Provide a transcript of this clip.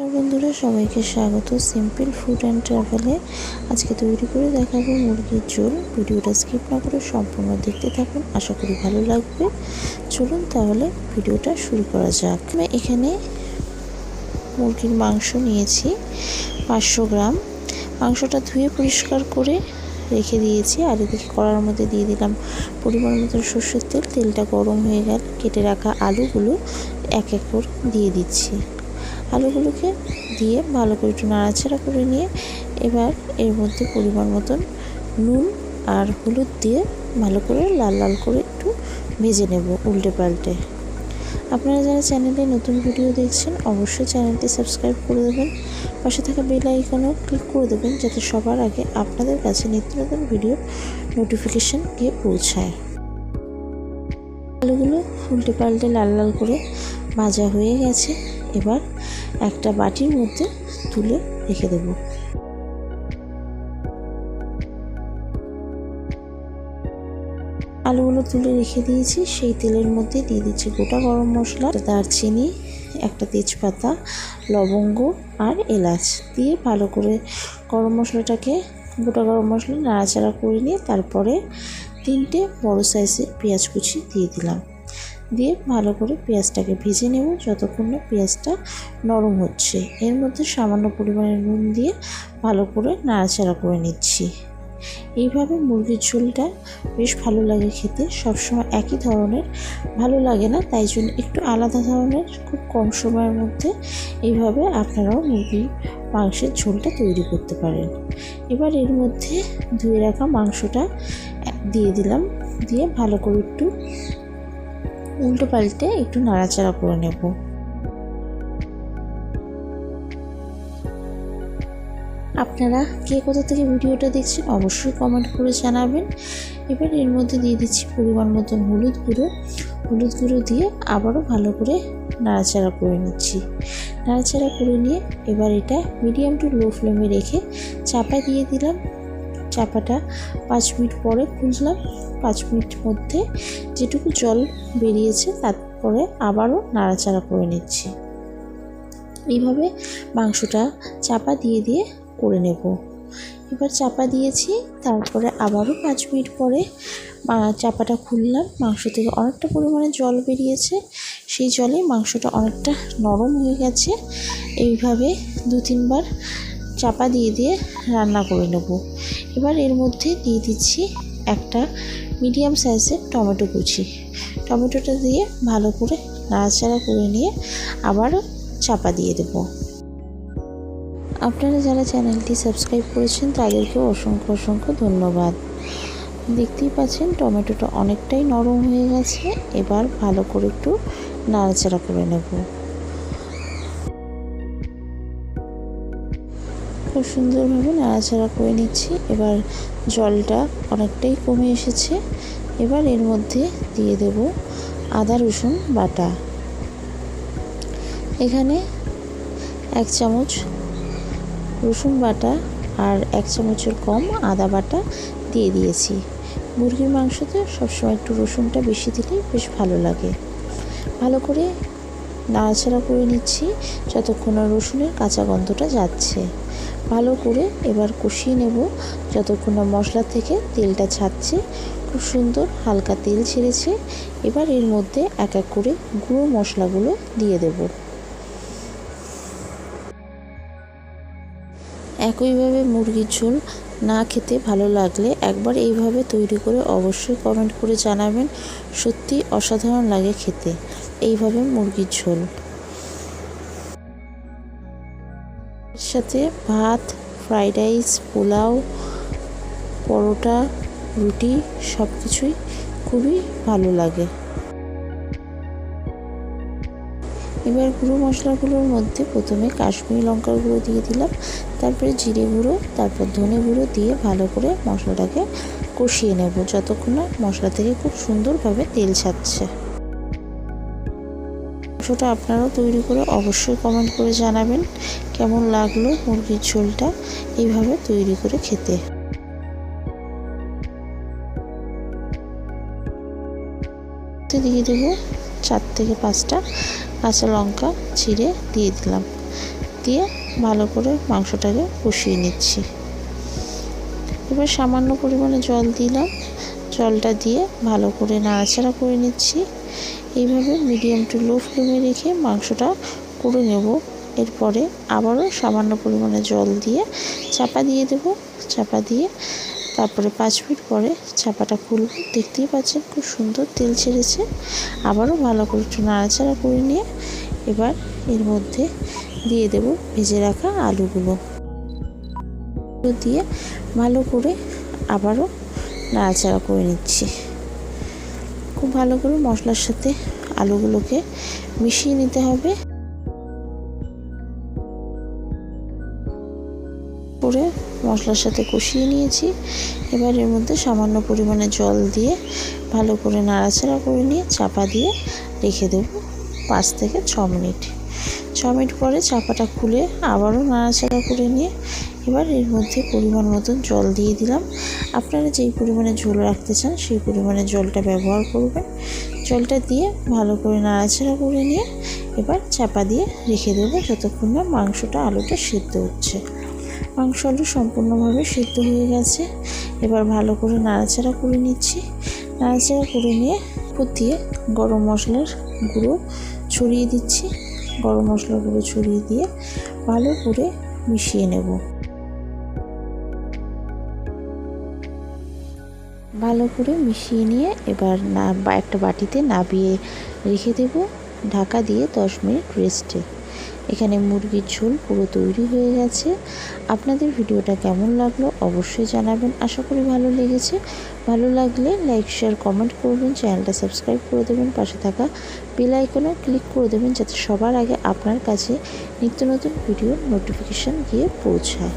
বন্ধুরা, সবাইকে স্বাগত। সিম্পল ফুড অ্যান্ড ট্রাভেলে আজকে তৈরি করে দেখাবো মুরগির ঝোল। ভিডিওটা স্কিপ না করে সম্পূর্ণ দেখতে থাকুন, আশা করি ভালো লাগবে। চলুন তাহলে ভিডিওটা শুরু করা যাক। আমি এখানে মুরগির মাংস নিয়েছি, পাঁচশো গ্রাম। মাংসটা ধুয়ে পরিষ্কার করে রেখে দিয়েছি, আর এদিকে কড়ার মধ্যে দিয়ে দিলাম পরিমাণ মতো সর্ষের তেল। তেলটা গরম হয়ে গেল, কেটে রাখা আলুগুলো এক এক করে দিয়ে দিচ্ছি। আলুগুলোকে দিয়ে ভালো করে একটু নাড়াচাড়া করে নিয়ে এবার এর মধ্যে পরিমাণ মতন নুন আর হলুদ দিয়ে ভালো করে লাল লাল করে একটু ভেজে নেব উল্টে পাল্টে। আপনারা যারা চ্যানেলে নতুন ভিডিও দেখছেন, অবশ্যই চ্যানেলটি সাবস্ক্রাইব করে দেবেন। পাশে থাকা বেল আইকনও ক্লিক করে দেবেন যাতে সবার আগে আপনাদের কাছে নিত্য নতুন ভিডিও নোটিফিকেশান গিয়ে পৌঁছায়। আলুগুলো উল্টে পাল্টে লাল লাল করে ভাজা হয়ে গেছে। এবার একটা বাটির মধ্যে তুলে রেখে দেব। আলুগুলো তুলে রেখে দিয়েছি। সেই তেলের মধ্যে দিয়ে দিচ্ছি গোটা গরম মশলা দারচিনি, একটা তেজপাতা, লবঙ্গ আর এলাচ দিয়ে ভালো করে গরম মশলাটাকে, গোটা গরম মশলা নাড়াচাড়া করে নিয়ে তারপরে তিনটে বড় সাইজের পেঁয়াজ কুচি দিয়ে দিলাম। দিয়ে ভালো করে পেঁয়াজটাকে ভেজে নেব যতক্ষণ না পেঁয়াজটা নরম হচ্ছে। এর মধ্যে সামান্য পরিমাণে নুন দিয়ে ভালো করে নাড়াচাড়া করে নিচ্ছি। এইভাবে মুরগির ঝোলটা বেশ ভালো লাগে খেতে। সবসময় একই ধরনের ভালো লাগে না, তাই জন্য একটু আলাদা ধরনের, খুব কম সময়ের মধ্যে এইভাবে আপনারাও মুরগির মাংসের ঝোলটা তৈরি করতে পারেন। এবার এর মধ্যে ধুয়ে রাখা মাংসটা দিয়ে দিলাম। দিয়ে ভালো করে একটু উল্টো পাল্টে একটু নাড়াচাড়া করে নেব। আপনারা কে কোথা থেকে ভিডিওটা দেখছেন অবশ্যই কমেন্ট করে জানাবেন। এবার এর মধ্যে দিয়ে দিচ্ছি পরিমাণ মতন হলুদ গুঁড়ো। হলুদ গুঁড়ো দিয়ে আবারও ভালো করে নাড়াচাড়া করে নিচ্ছি। নাড়াচাড়া করে নিয়ে এবার এটা মিডিয়াম টু লো ফ্লেমে রেখে চাপা দিয়ে দিলাম। চাপাটা পাঁচ মিনিট পরে খুঁজলাম পাঁচ মিনিট মধ্যে যেটুকু জল বেরিয়েছে তারপরে আবারও নাড়াচাড়া করে নিচ্ছি। এইভাবে মাংসটা চাপা দিয়ে দিয়ে করে নেব। এবার চাপা দিয়েছি, তারপরে আবারও পাঁচ মিনিট পরে চাপাটা খুললাম। মাংস থেকে অনেকটা পরিমাণে জল বেরিয়েছে, সেই জলে মাংসটা অনেকটা নরম হয়ে গেছে। এইভাবে দু তিনবার চাপা দিয়ে দিয়ে রান্না করে নেব। এবার এর মধ্যে দিয়ে দিচ্ছি একটা মিডিয়াম সাইজের টমেটো কুচি। টমেটোটা দিয়ে ভালো করে নাড়াচাড়া করে নিয়ে আবার চাপা দিয়ে দেব। আপনারা যারা চ্যানেলটি সাবস্ক্রাইব করেছেন তাদেরকেও অসংখ্য অসংখ্য ধন্যবাদ। দেখতেই পাচ্ছেন, টমেটোটা অনেকটাই নরম হয়ে গেছে। এবার ভালো করে একটু নাড়াচাড়া করে নেব। খুব সুন্দরভাবে নাড়াচাড়া করে নিচ্ছি। এবার জলটা অনেকটাই কমে এসেছে। এবার এর মধ্যে দিয়ে দেব আদা, রসুন বাটা। এখানে এক চামচ রসুন বাটা আর এক চামচের কম আদা বাটা দিয়ে দিয়েছি। মুরগির মাংসতে সবসময় একটু রসুনটা বেশি দিলে বেশ ভালো লাগে। ভালো করে নাড়াচাড়া করে নিচ্ছি, যতক্ষণ রসুনের কাঁচা গন্ধটা যাচ্ছে। ভালো করে এবার কষিয়ে নেব। যতক্ষণ না মশলা থেকে তেলটা ছাড়ছে, খুব সুন্দর হালকা তেল ছেড়েছে। এবার এর মধ্যে এক এক করে গুঁড়ো মশলাগুলো দিয়ে দেব। একইভাবে মুরগির ঝোল না খেতে ভালো লাগলে একবার এইভাবে তৈরি করে অবশ্যই কমেন্ট করে জানাবেন। সত্যি অসাধারণ লাগে খেতে। এইভাবে মুরগির ঝোল। সাথে ভাত ফ্রাইড রাইস পোলাও, পরোটা, রুটি সব কিছুই খুবই ভালো লাগে। এবার গুঁড়ো মশলাগুলোর মধ্যে প্রথমে কাশ্মীরি লঙ্কার গুঁড়ো দিয়ে দিলাম, তারপরে জিরে গুঁড়ো, তারপর ধনে গুঁড়ো দিয়ে ভালো করে মশলাটাকে কষিয়ে নেব, যতক্ষণ না মশলা থেকে খুব সুন্দরভাবে তেল ছাড়ছে। মাংসটা আপনারাও তৈরি করে অবশ্যই কমেন্ট করে জানাবেন। কেমন লাগল মুরগির ঝোলটা? এইভাবে তৈরি করে খেতে। দিয়ে দেবো চার থেকে পাঁচটা কাঁচা লঙ্কা ছিঁড়ে দিয়ে দিলাম। দিয়ে ভালো করে মাংসটাকে কষিয়ে নিচ্ছি। এবার সামান্য পরিমাণে জল দিলাম। জলটা দিয়ে ভালো করে নাড়াচাড়া করে নিচ্ছি। এইভাবে মিডিয়াম টু লো ফ্লেমে রেখে মাংসটা করে নেব। এরপরে আবারও সামান্য পরিমাণে জল দিয়ে চাপা দিয়ে দেব। চাপা দিয়ে তারপরে পাঁচ মিনিট পরে চাপাটা খুলব। দেখতেই পাচ্ছেন খুব সুন্দর তেল ছেড়েছে। আবারও ভালো করে একটু নাড়াচাড়া করে নিয়ে এবার এর মধ্যে দিয়ে দেব ভেজে রাখা আলুগুলো। দিয়ে ভালো করে আবারও নাড়াচাড়া করে নিচ্ছি। খুব ভালো করে মশলার সাথে আলুগুলোকে মিশিয়ে নিতে হবে। করে মশলার সাথে কষিয়ে নিয়েছি। এবার এর মধ্যে সামান্য পরিমাণে জল দিয়ে ভালো করে নাড়াচাড়া করে নিয়ে চাপা দিয়ে রেখে দেব পাঁচ থেকে ছ মিনিট। ছ মিনিট পরে চাপাটা খুলে আবারও নাড়াচাড়া করে নিয়ে এবার এর মধ্যে পরিমাণ মতন জল দিয়ে দিলাম। আপনারা যেই পরিমাণে ঝোল রাখতে চান, সেই পরিমাণে জলটা ব্যবহার করবেন। জলটা দিয়ে ভালো করে নাড়াচাড়া করে নিয়ে এবার চাপা দিয়ে রেখে দেবো যতক্ষণ না মাংসটা আলুটা সিদ্ধ হচ্ছে। মাংস আলু সম্পূর্ণভাবে সিদ্ধ হয়ে গেছে। এবার ভালো করে নাড়াচাড়া করে নিচ্ছি। নাড়াচাড়া করে নিয়ে দিয়ে গরম মশলার গুঁড়ো ছড়িয়ে দিচ্ছি। গরম মশলার গুঁড়ো ছড়িয়ে দিয়ে ভালো করে মিশিয়ে নেব। ভালো করে মিশিয়ে নিয়ে এবার না একটা বাটিতে নাবিয়ে রেখে দেব। ঢাকা দিয়ে দশ মিনিট রেস্টে। এখানে মুরগির ঝোল পুরো তৈরি হয়ে গেছে। আপনাদের ভিডিওটা কেমন লাগল অবশ্যই জানাবেন। আশা করি ভালো লেগেছে। ভালো লাগলে লাইক, শেয়ার, কমেন্ট করবেন। চ্যানেলটা সাবস্ক্রাইব করে দেবেন। পাশে থাকা বেল আইকনে ক্লিক করে দেবেন যাতে সবার আগে আপনার কাছে নিত্য নতুন ভিডিওর নোটিফিকেশান গিয়ে পৌঁছায়।